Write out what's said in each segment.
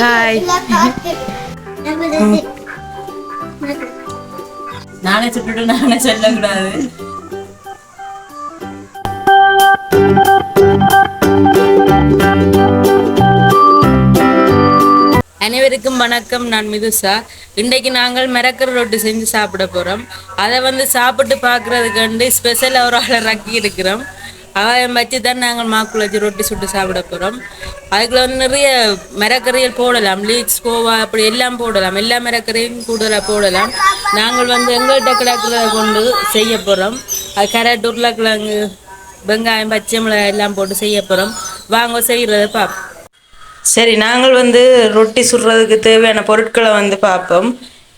Hi நானே சுட்டுட்டு நானே சொல்லக்கூடாது. அனைவருக்கும் வணக்கம் நான் மிதுசா. இன்றைக்கு நாங்கள் மிரக்கர் ரொட்டி செஞ்சு சாப்பிட போகிறோம் அதை வந்து சாப்பிட்டு பார்க்குறதுக்கு ஸ்பெஷல் ஒரு ஆளை ரக்கி இருக்கிறோம். ஆயிரம் வச்சு தான் நாங்கள் மாக்குள்ள வச்சு ரொட்டி சுட்டு சாப்பிட போகிறோம் அதுக்குள்ள வந்து நிறைய மிரக்கறிகள் போடலாம். லீக்ஸ் கோவா அப்படி எல்லாம் போடலாம். எல்லா மிரக்கறியும் கூடுதலாக போடலாம். நாங்கள் வந்து எங்கள்கிட்ட கிடக்கிறத கொண்டு செய்ய போகிறோம் அது கேரட் உருளைக்கிழங்கு வெங்காயம் பச்சை மிளகாய் எல்லாம் போட்டு செய்ய போகிறோம் வாங்க செய்கிறத பார்ப்போம். சரி நாங்கள் வந்து ரொட்டி சுடுறதுக்கு தேவையான பொருட்களை வந்து பார்ப்போம்.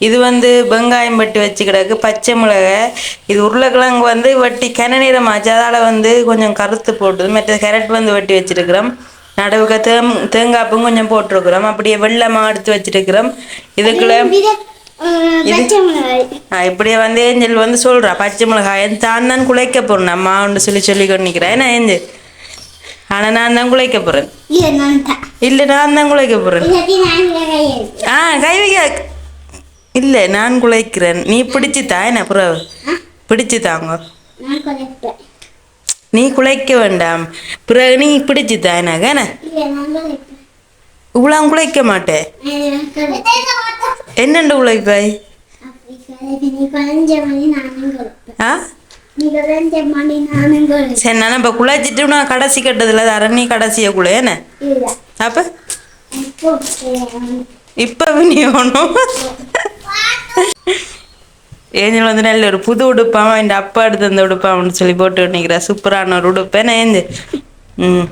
இது வந்து வெங்காயம் வெட்டி வச்சு கிடக்கு பச்சை மிளகாய் இது உருளைக்கிழங்கு வந்து வெட்டி கிணநீரம் ஆச்சு. அதால் வந்து கொஞ்சம் கருத்து போட்டுது மற்ற கேரட் வந்து வெட்டி வச்சிருக்கிறோம். நடுவுக்கு தேம் தேங்காய்ப்பும் கொஞ்சம் போட்டிருக்கிறோம். அப்படியே வெள்ளமாக எடுத்து வச்சிருக்கிறோம். இதுக்குள்ள இப்படியே வந்து ஏஞ்சல் வந்து சொல்றா பச்சை மிளகாய். தான் தான் குலைக்க போறேன் அம்மான்னு சொல்லி சொல்லி கொண்டிக்கிறேன் என்ன ஏஞ்சல் ஆனா நான் தான் குலைக்க போறேன். இல்ல நான் தான் குலைக்க போறேன். ஆ கை வைக்க. இல்ல நான் குலைக்கிறேன். நீ பிடிச்சு தா என்ன புறவு பிடிச்சு தாங்க நீ குலைக்க வேண்டாம். பிறகு நீ பிடிச்சு தா எனக்கு என்ன இவ்வளோ குலைக்க மாட்டேன். என்னண்டு உழைப்பாய் ஆ? சரி நான் இப்போ குழைச்சிட்டு நான் கடைசி கட்டதில் தரேன். நீ கடைசியை குழை. என்ன? அப்போ? இப்போ நீ ஒன்றும் ஏஞ்சல் வந்து நல்ல ஒரு புது உடுப்பான் என் அப்பா எடுத்து அந்த உடுப்பான்னு சொல்லி போட்டு நிற்கிறா சூப்பரான ஒரு உடுப்பேன் என்ன ஏஞ்சு ம்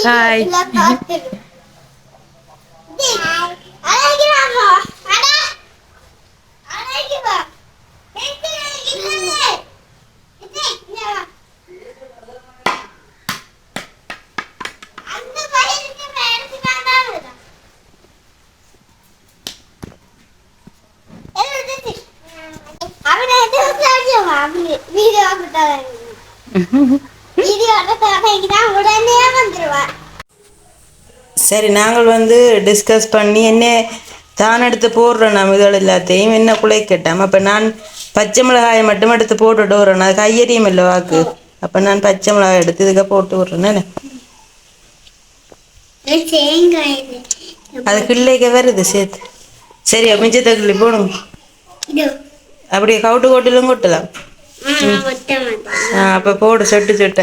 ഹായ് അവിടെ വീഡിയോ കിട്ടാൻ உடனே சரி நாங்கள் வந்து டிஸ்கஸ் பண்ணி என்ன தான் எடுத்து போடுறோம் நம்ம இதோட எல்லாத்தையும் என்ன குலைக்கட்டாம் அப்போ நான் பச்சை மிளகாயை மட்டும் எடுத்து போட்டுட்டு வரேன் அது கையறியும் இல்லை வாக்கு. அப்போ நான் பச்சை மிளகாய் எடுத்து இதுக்க போட்டு விட்றேன். தேங்காய் அது கிள்ளைக்க வருது சேர்த்து. சரி மிச்சத்தை கிள்ளி போடுங்க. அப்படியே கவுட்டு கோட்டிலும் கொட்டலாம். அப்போ போடு சொட்டு சொட்ட.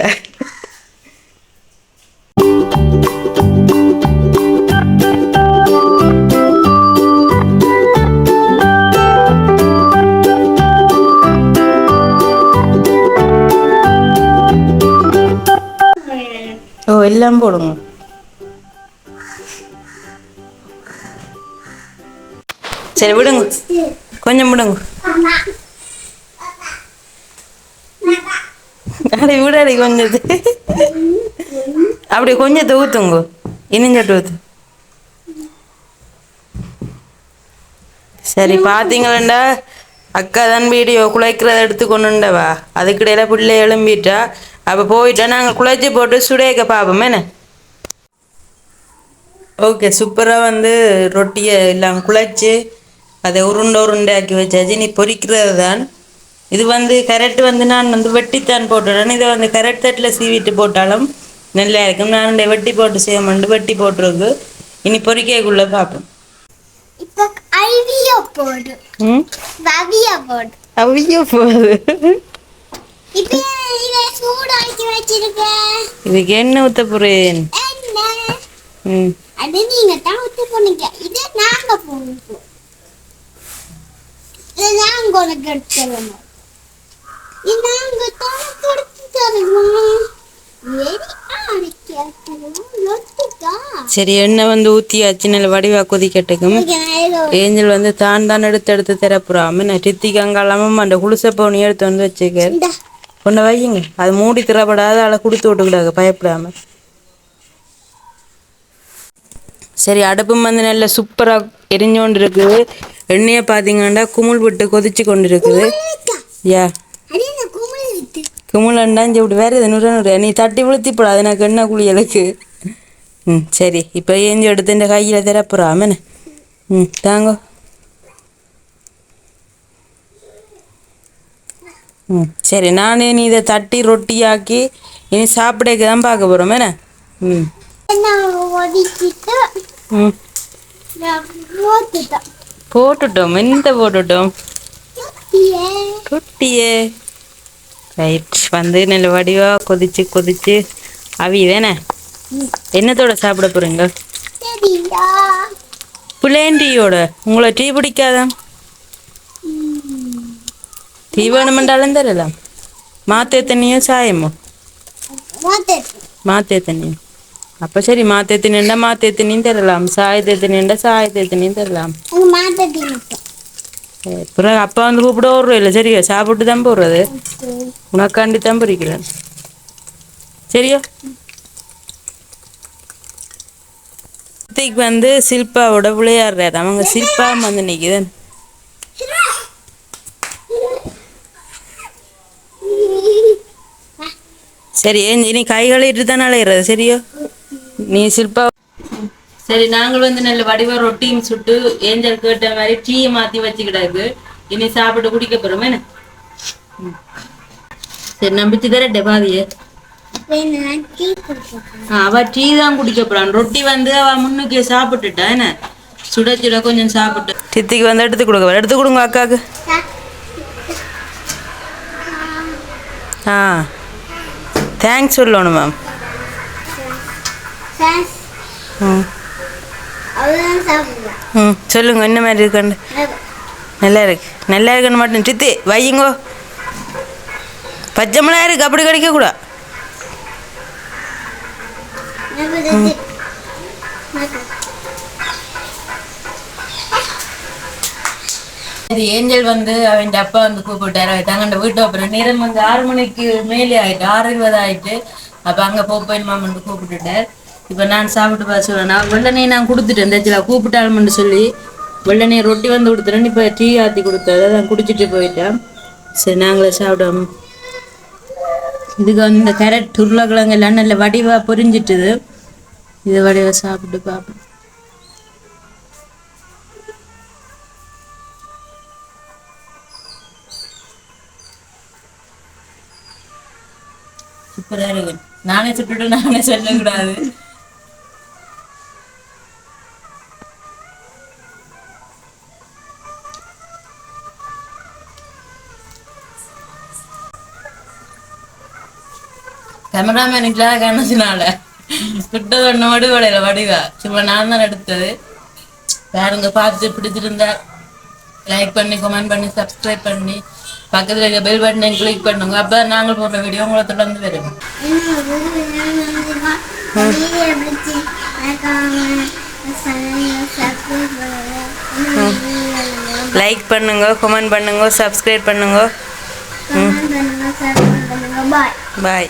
ஓ எல்லாம் போடுங்க சரி விடுங்க கொஞ்சம் விடுங்க அடி விடாடி கொஞ்சம் அப்படி கொஞ்சத்தை ஊற்றுங்க இனிஞ்சட்டு ஊத்து சரி பார்த்தீங்களா அக்கா தான் வீடியோ குலைக்கிறத எடுத்து கொண்டுண்டவா அதுக்கிடையில பிள்ளை எழும்பிட்டா அப்போ போயிட்டா நாங்கள் குழைச்சி போட்டு சுடேக்க பார்ப்போம் என்ன? ஓகே சூப்பராக வந்து ரொட்டியை எல்லாம் குழைச்சி அதை உருண்டை உருண்டையாக்கி வச்சாச்சு. நீ பொரிக்கிறது தான். இது வந்து கரெக்ட் வந்து நான் வந்து வெட்டித்தான் போட்டுறேன் இதை வந்து கரெக்ட் தட்டில் சீவிட்டு போட்டாலும் நல்லா இருக்கும். நான் இந்த வெட்டி போட்டு செய்ய மாட்டேன். வெட்டி போட்டுருக்கு. இனி பொரிக்கைக்குள்ளே பார்ப்போம் இப்போ ஐவியோ போடு. ம்? வவியா போடு. இதுக்கு என்ன என்ன? ம். அது நீங்க தான் ஊத்து போனீங்க. இது நாங்க போனோம் இது நாங்க உனக்கு எடுத்து தரணும். இது நாங்க தான் எடுத்து தருவோம் வெரி ஆடிக்கணும் லொட்டிக்கா சரி எண்ணெய் வந்து ஊற்றியாச்சு நல்ல வடிவா கொதிக்கட்டுக்கும். ஏஞ்சல் வந்து தான் தான் எடுத்து எடுத்து தரப்புறாம. நான் டித்திக்கு அங்காலாம அந்த குளிச பவுனி எடுத்து வந்து வச்சுக்க. கொண்டு வையுங்க. அது மூடி திறப்படாத அதை கொடுத்து விட்டுக்கிடாங்க பயப்படாம. சரி அடுப்பும் வந்து நல்ல சூப்பராக எரிஞ்சோண்டு இருக்குது எண்ணெயை பார்த்தீங்கன்னா குமுள் விட்டு கொதிச்சு கொண்டு இருக்குது யா. அது என்ன குமிழ் விட்டு? வேறு இது நூறு நூறு நீ தட்டி விழுத்திப்படாது எனக்கு என்ன குளியலுக்கு ம் சரி இப்போ ஏஞ்சி எடுத்து இந்த கையில் திறப்புறாம ம் தாங்க. ம். சரி நானே நீ இதை தட்டி ரொட்டியாக்கி இனி சாப்பிடக்கு தான் பார்க்க போகிறோம் என்ன? ம். போட்டுட்டோம். எந்த போட்டுட்டோம்? ரொட்டியே ரைட். வந்து நல்ல வடிவாக கொதிச்சு கொதிச்சு. அவி தானே என்னத்தோட சாப்பிட போகிறீங்க சரியா புலேன் டீயோட உங்களை டீ பிடிக்காதா? மாத்தே தண்ணியோ சாயமோ மாத்தே தண்ணியும் அப்போ சரி மாத்தே தண்ணிண்டா மாத்தே தண்ணியும் தரலாம் சாயத்தே தண்ணிண்டா சாயத்தே தண்ணியும் தரலாம் பிறகு அப்பா வந்து கூப்பிட ஒரு இல்லை சரியா சாப்பிட்டு தான் போடுறது உனக்காண்டி தான் பொறிக்கிறேன் சரியா கார்த்திக் வந்து சில்பாவோட விளையாடுறாரு அவங்க சில்பா வந்து நிற்குது சரி ஏன் இனி கை கழுவிட்டு தானே அலையிறது? சரியா? நீ சில்பா சரி நாங்கள் வந்து நல்ல வடிவ ரொட்டியும் சுட்டு ஏஞ்சல் கேட்ட மாதிரி டீயை மாற்றி வச்சுக்கிடாது இனி சாப்பிட்டு குடிக்க போகிறோம் என்ன. சரி நம்பிச்சு தர டெபாதியே அவ டீ தான் குடிக்க போறான். ரொட்டி வந்து அவ முன்னுக்கே சாப்பிட்டுட்டா என்ன? சுட சுட கொஞ்சம் சாப்பிட்டு. சித்திக்கு வந்து எடுத்து கொடுக்க எடுத்து கொடுங்க அக்காவுக்கு. ஆ. தேங்க்ஸ் சொல்லணும் மேம் ம். ம் சொல்லுங்க என்ன மாதிரி இருக்காண்டு நல்லா இருக்கு. நல்லா இருக்குன்னு மட்டும் சித்தி வையுங்கோ. பச்சை மிளகா இருக்கு அப்படி கிடைக்க கூட சரி ஏஞ்சல் வந்து அவன் அப்பா வந்து கூப்பிட்டாரு. தங்கண்ட வீட்டு அப்புறம் நேரம் வந்து ஆறு மணிக்கு மேலே ஆயிட்டு ஆறு இருபது ஆயிட்டு. அப்ப அங்க போப்பேன் மாமன் கூப்பிட்டுட்டார். இப்ப நான் சாப்பிட்டு பார்த்து நான் வெள்ளனே நான் கொடுத்துட்டேன். தச்சிலா கூப்பிட்டாலும்னு சொல்லி வெள்ளனே ரொட்டி வந்து கொடுத்துட்டேன் இப்ப டீ ஆத்தி கொடுத்தாரு. நான் குடிச்சிட்டு போயிட்டேன். சரி நாங்களே சாப்பிட்டோம். இதுக்கு வந்து இந்த கேரட் உருளைக்கிழங்கு எல்லாம் நல்ல வடிவா பொரிஞ்சிட்டுது. இது வடிவா சாப்பிட்டு பார்ப்போம். சூப்பரா இருக்கு. நானே சுட்டுட்டு நானே சொல்லக்கூடாது. இல்லாத காரணத்தினால சுட்டது ஒன்று வடிவடையில வடிவா. சும்மா நான் தான் எடுத்தது. பாருங்க பார்த்து பிடிச்சிருந்தா லைக் பண்ணி கமெண்ட் பண்ணி சப்ஸ்கிரைப் பண்ணி பக்கத்துல இருக்க பெல் பட்டனை கிளிக் பண்ணுங்க. அப்போ நாங்கள் போடுற வீடியோ உங்களை தொடர்ந்து வரும். லைக் பண்ணுங்க கமெண்ட் பண்ணுங்க சப்ஸ்கிரைப் பண்ணுங்க. பாய் பாய்